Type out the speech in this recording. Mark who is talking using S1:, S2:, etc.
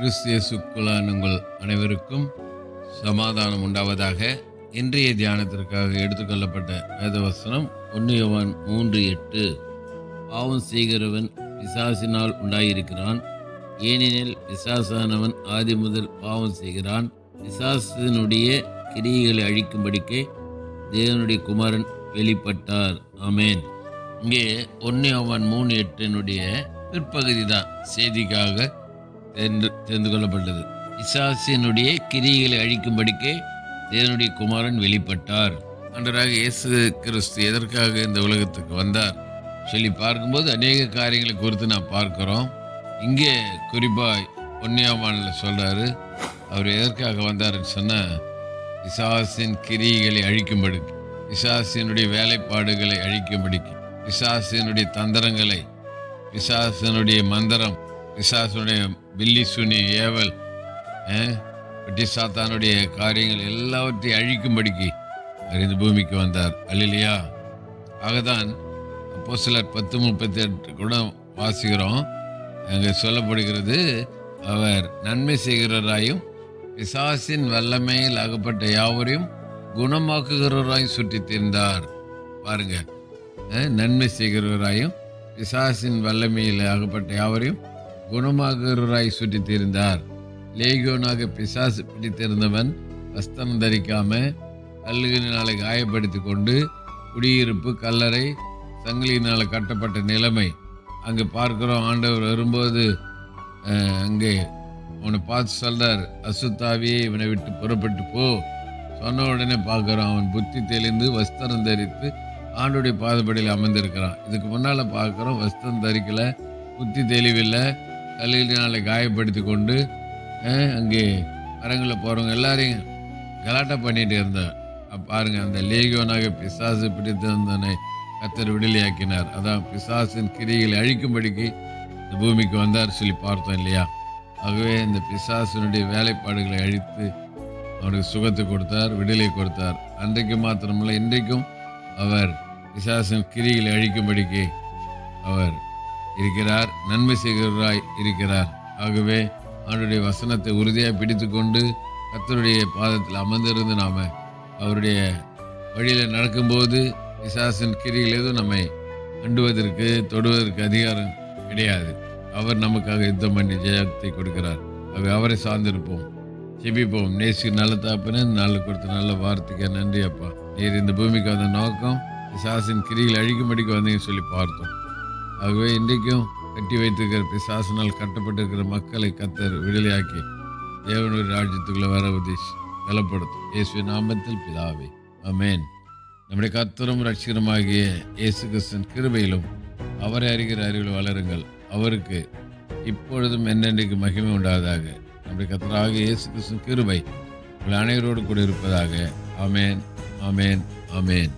S1: கிறிஸ்தியசுக்குள்ளான உங்கள் அனைவருக்கும் சமாதானம் உண்டாவதாக இன்றைய தியானத்திற்காக எடுத்துக்கொள்ளப்பட்ட வேதவசனம் ஒன்று யோவான் மூன்று எட்டு. பாவம் செய்கிறவன் பிசாசினால் உண்டாயிருக்கிறான். ஏனெனில் பிசாசானவன் ஆதி முதல் பாவம் செய்கிறான். பிசாசினுடைய கிரியைகளை அழிக்கும்படிக்கே தேவனுடைய குமாரன் வெளிப்பட்டார். ஆமேன். இங்கே ஒன்று யோவான் மூணு எட்டினுடைய பிற்பகுதி தான் செய்திக்காக தெரிந்து தெரிந்து கொள்ளப்பட்டது. பிசாசினுடைய கிரிகளை அழிக்கும்படிக்கே தேவனுடைய குமாரன் வெளிப்பட்டார். அன்றராக இயேசு கிறிஸ்து எதற்காக இந்த உலகத்துக்கு வந்தார்? சொல்லி பார்க்கும்போது அநேக காரியங்களை குறித்து நான் பார்க்கிறோம். இங்கே குறிப்பாக பொன்னியாமானில் சொல்கிறாரு அவர் எதற்காக வந்தாருன்னு சொன்னால் பிசாசின் கிரிகளை அழிக்கும்படி பிசாசினுடைய வேலைப்பாடுகளை அழிக்கும்படிக்கு பிசாசினுடைய தந்திரங்களை பிசாசனுடைய மந்திரம் பிசாசனுடைய வில்லி சுனி ஏவல் அஹ், சாத்தானுடைய காரியங்கள் எல்லாவற்றையும் அழிக்கும்படிக்கு அவர் இந்த பூமிக்கு வந்தார். அல்லையா ஆகதான் அப்போ சிலர் பத்து முப்பத்தி எட்டு கூட வாசிக்கிறோம். அங்கே சொல்லப்படுகிறது அவர் நன்மை செய்கிறவராயும் பிசாசின் வல்லமையில் அகப்பட்ட யாவரையும் குணமாக்குகிறவராயும் சுற்றி தீர்ந்தார். பாருங்க. நன்மை செய்கிறவராயும் பிசாசின் வல்லமையில் அகப்பட்ட யாவரையும் குணமாகிறவராய் சுற்றி திரிந்தார் லேகியோனாக பிசாசு பிடித்திருந்தவன் வஸ்திரம் தரிக்காம கல்லுகளினாலே காயப்படுத்தி கொண்டு குடியிருப்பு கல்லறை சங்கிலியினால் கட்டப்பட்ட நிலைமை. அங்கே பார்க்கிறோம் ஆண்டவர் வரும்போது அங்கே அவனை பார்த்து சொல்கிறார் அசுத்தாவியே இவனை விட்டு புறப்பட்டு போ. சொன்ன உடனே பார்க்குறான் அவன் புத்தி தெளிந்து வஸ்திரம் தரித்து ஆண்டுடைய பாதப்படியில் அமர்ந்திருக்கிறான். இதுக்கு முன்னால் பார்க்குறோம் வஸ்திரம் தரிக்கலை புத்தி தெளிவில்லை. கல்லினால காயப்படுத்தி கொண்டு அங்கே மரங்களில் போகிறவங்க எல்லாரையும் கலாட்டா பண்ணிகிட்டு இருந்தார் பாருங்கள் அந்த லேகியோனாக பிசாசு பிடித்திருந்தனை கத்தர் விடுதலையாக்கினார். அதான் பிசாசின் கிரிகளை அழிக்கும்படிக்கு இந்த பூமிக்கு வந்தார் சொல்லி பார்த்தோம் இல்லையா? ஆகவே இந்த பிசாசினுடைய வேலைப்பாடுகளை அழித்து அவனுக்கு சுகத்தை கொடுத்தார் விடுதலை கொடுத்தார். அன்றைக்கு மாத்திரமில்லை இன்றைக்கும் அவர் பிசாசின் கிரிகளை அழிக்கும்படிக்கு அவர் இருக்கிறார் நன்மை செய்கிறவராய் இருக்கிறார். ஆகவே அவருடைய வசனத்தை உறுதியாக பிடித்துக்கொண்டு கத்தருடைய பாதத்தில் அமர்ந்திருந்து நாம் அவருடைய வழியில் நடக்கும்போது பிசாசின் கிரிகள் எதுவும் நம்மை அண்டுவதற்கு தொடுவதற்கு அதிகாரம் கிடையாது. அவர் நமக்காக யுத்தம் பண்ணி ஜெயத்தை கொடுக்கிறார். அவை அவரை சார்ந்திருப்போம் செபிப்போம் நேசி நல்ல தாப்பின நல்ல கொடுத்த நல்ல வார்த்தைக்கு நன்றி அப்பா. நீர் இந்த பூமிக்கு வந்த நோக்கம் பிசாசின் கிரிகள் அழிக்கும்படிக்கு வந்தீங்கன்னு சொல்லி பார்த்தோம். ஆகவே இன்றைக்கும் கட்டி வைத்திருக்கிற பிசாசினால் கட்டப்பட்டிருக்கிற மக்களை கத்தர் விடுதலையாக்கி தேவனுடைய ராஜ்யத்துக்குள்ளே வர உதேசி பலப்படுத்தும். இயேசு நாமத்தில் பிதாவே அமேன் நம்முடைய கத்தரும் ரட்சிகரமாகிய இயேசு கிறிஸ்தன் கிருபையிலும் அவரை அறிகிற அறிவில் வளருங்கள். அவருக்கு இப்பொழுதும் என்னென்றைக்கு மகிமை உண்டாவதாக நம்முடைய கத்தராக இயேசு கிறிஸ்தன் கிருபை உங்கள் அனைவரோடு கூட இருப்பதாக. அமேன் அமேன் அமேன்